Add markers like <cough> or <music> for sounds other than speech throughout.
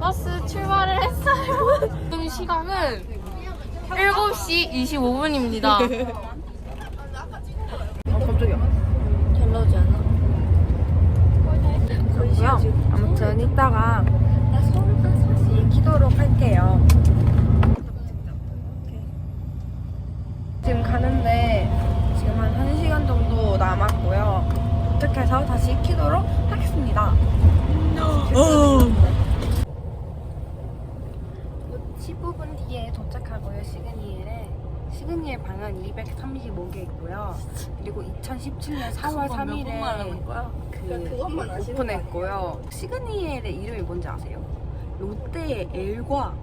버스 출발을 했어요. <laughs> 지금 시간은 7시 25분입니다. 잘 나오지 않아? 그렇고요. 아무튼 이따가 다시 키도록 할게요. 지금 가는데 지금 한 1시간 정도 남았고요. 도착해서 다시 키도록 하겠습니다. 15분 뒤에 도착하고요. 시그니엘에 시그니엘 방은 235개 있고요. 그리고 2017년 4월 3일에 그 오픈했고요. 시그니엘의 이름이 뭔지 아세요? 롯데의 L과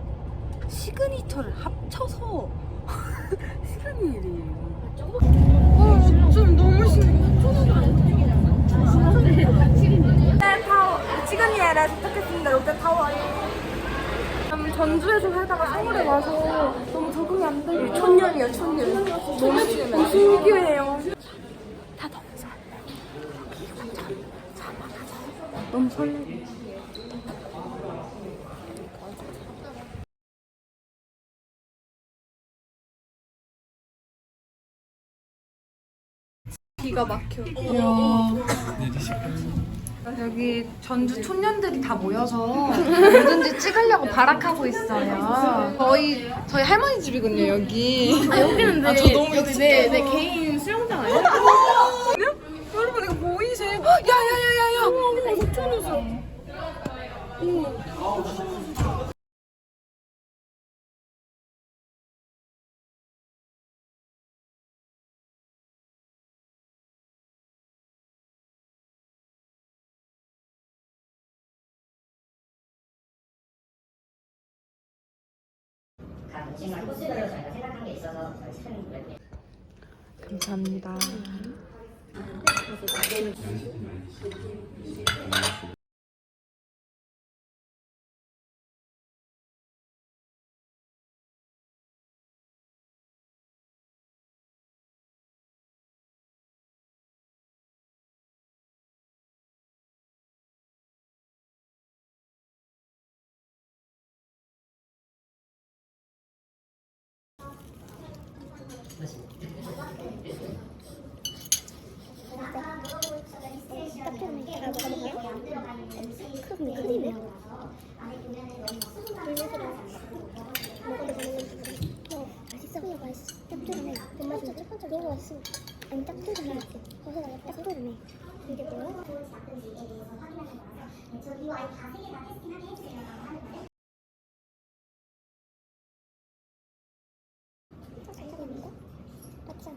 시그니처를 합쳐서 <laughs> 시그니엘이에요. 어, 좀 너무 롯데 타워, 시그니엘에 도착했습니다. 롯데 타워에. 음, 전주에서 살다가 서울에 와서 너무 적응이 천년이요, 천년. 너무 신기해요. 다 너무 설레. 너무 설레. 기가 막혀. 여기 전주 촌년들이 다 모여서 뭐든지 찍으려고 발악하고 있어요. 저희 저희 할머니 집이거든요 여기. 아, 여기는 내, 아, 저 너무 여기 내, 내 개인 수영장 아니야? 각 음식물 코스별로 저희가 생각한 게 있어서 저희 큰 웹- 감사합니다. 크림이 크림이야? 어, 맛있어. 그냥 맛있어. 짭조름해. 맛있어. 첫 번째 너무 맛있어. 아니 짭조름해. 버섯이 짭조름해. 이게 뭐야? 맞지?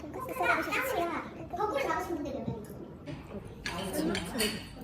돈까스 썰어보시 같이야. 거꾸로 잡으신 분들 몇 명이죠?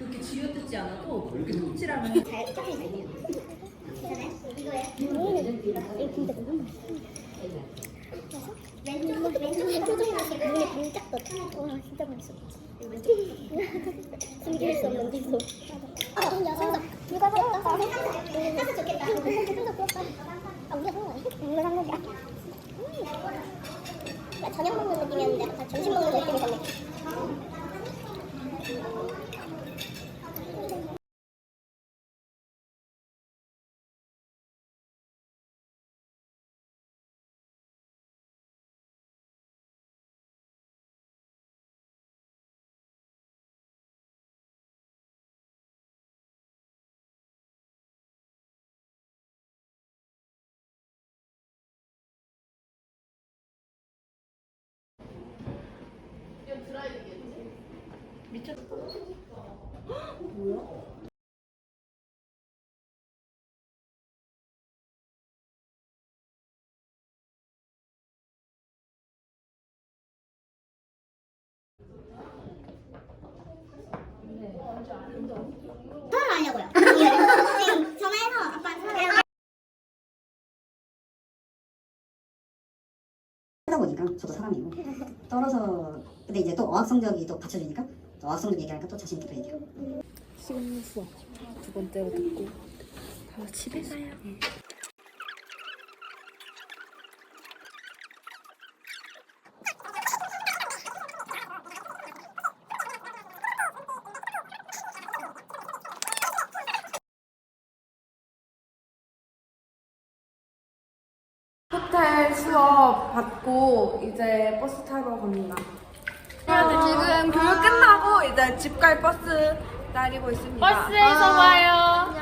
그렇게 쥐어뜯지 않아도 이렇게 잘 짝이 잘 돼요. 괜찮아요? 이거예요? 이거는 이거 진짜 너무 맛있어. 왼쪽 왼쪽 표정이 나게 눈에 반짝 떠. 와 진짜 맛있어. 숨길 수 없는 미소. 아. 누가 좋겠다. 아, 우리가? 우리가 거야. 음. 나 저녁 먹는 느낌이었는데 약간 점심 먹는 느낌이 었네 미쳤어. <laughs> 보니까 저도 사람이고 떨어서 근데 이제 또 어학 성적이 또 받쳐주니까 어학 성적 얘기하니까 또 자신 있게 또 얘기하고 시간 수업 두 번째로 듣고 바로 집에 가요. 호텔 수업 받고 이제 버스 타러 갑니다. 지금 교육 끝나고 이제 집 갈 버스 기다리고 있습니다. 버스에서 봐요.